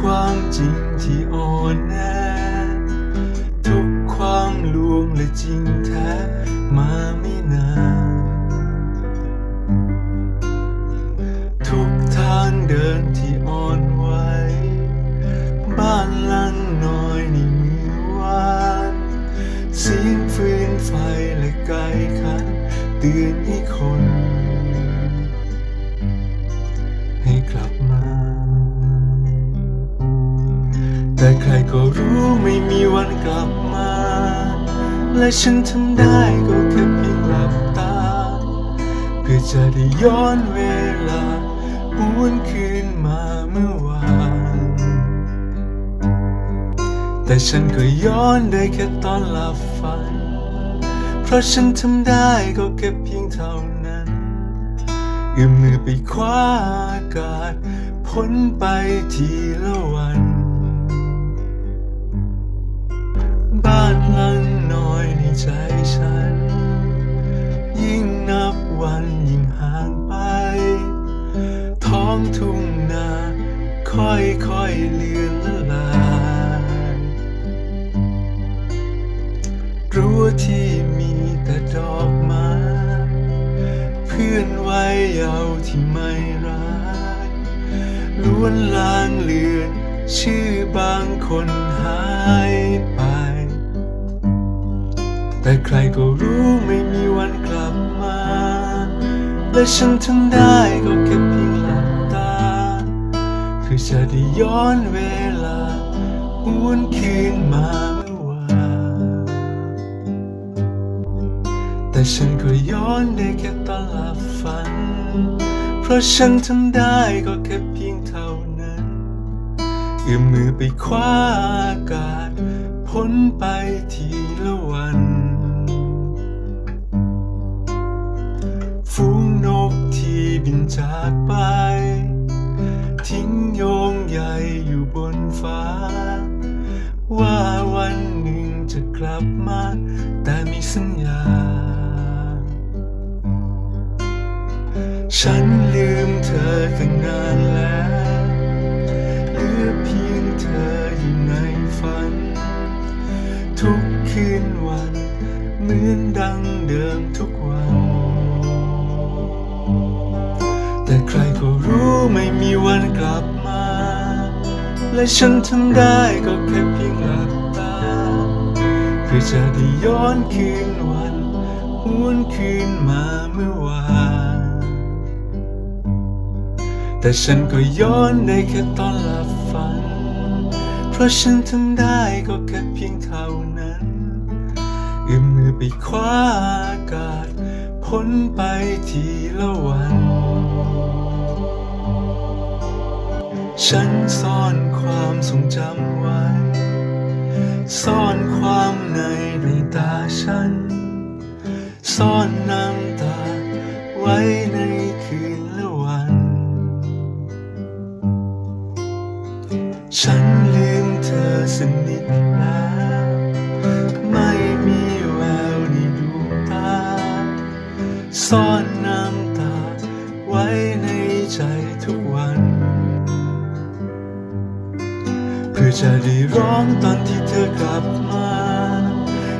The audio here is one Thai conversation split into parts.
ความจริงที่อ่อนแอทุกความลวงและจริงแท้มาไม่นานทุกทางเดินที่อ่อนไหวบ้านหลังน้อยนี่มีวานเสียงฟืนไฟและไกลคันเตือนให้คน แต่ใครก็รู้ไม่มีวันกลับมา และฉันทำได้ก็แค่เพียงหลับตา เพื่อจะได้ย้อนเวลาหวนคืนมาเมื่อวาน แต่ฉันก็ย้อนได้แค่ตอนหลับฝัน เพราะฉันทำได้ก็แค่เพียงเท่านั้นเอื้อมมือไปคว้าอากาศพ้นไปทีละวัน ใจฉัน ยิ่งนับวันยิ่งห่างไป ท้องทุ่งนาค่อยค่อยๆเลือนลายรั้วที่มีแต่ดอกไม้เพื่อนวัยเยาว์ที่ไม่ร้ายล้วนลางเลือน ชื่อบางคนหายไป แต่ใครก็รู้ไม่มีวันกลับมา และฉันทำได้ก็แค่เพียงหลับตาเพื่อจะได้ย้อนเวลาหวนคืนมาเมื่อวานแต่ฉันก็ย้อนได้แค่ตอนหลับฝัน เพราะฉันทำได้ก็แค่เพียงเท่านั้นเอื้อมมือไปคว้าอากาศพ้นไปทีละวัน่บินจากไป ทิ้งโยงใยอยู่บนฟ้า ว่าวันหนึ่งจะกลับมา แต่มีสัญญา ฉันลืมเธอตั้งนานแล้วเหลือเพียงเธออยู่ในฝัน ทุกคืนวัน เหมือนดังเดิมทุก กลับมา และฉันทำได้ก็แค่เพียงหลับตาเพื่อจะได้ย้อนคืนวันหวนคืนมาเมื่อวาน แต่ฉันก็ย้อนได้แค่ตอนหลับฝัน เพราะฉันทำได้ก็แค่เพียงเท่านั้นเอื้อมมือไปคว้าอากาศพ้นไปทีละวัน ฉันซ่อนความทรงจำไว้ ซ่อนความในดวงตาฉัน ซ่อนน้ำตาไว้ในคืนและวัน ฉันลืมเธอสนิทแล้ว ไม่มีแววในดวงตา ซ่อน อจะได้ร้องตอนที่เธอกลับมา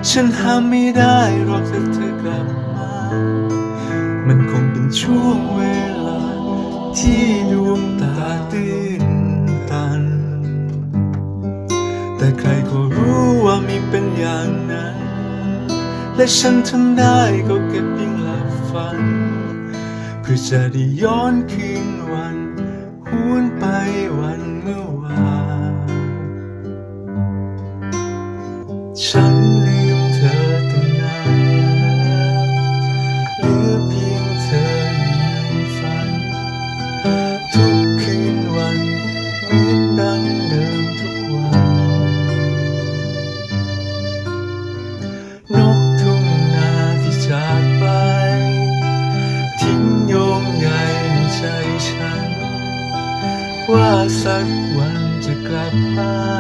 ฉันห้ามไม่ได้หรอกถ้าเธอกลับมา มันคงเป็นช่วงเวลา ที่ดวงตาตื้นตัน แต่ใครก็รู้ว่ามีเป็นอย่างนั้น และฉันทำได้ก็แค่เพียงหลับฝัน เพื่อจะได้ย้อนคืนวันหวนไปวัน จ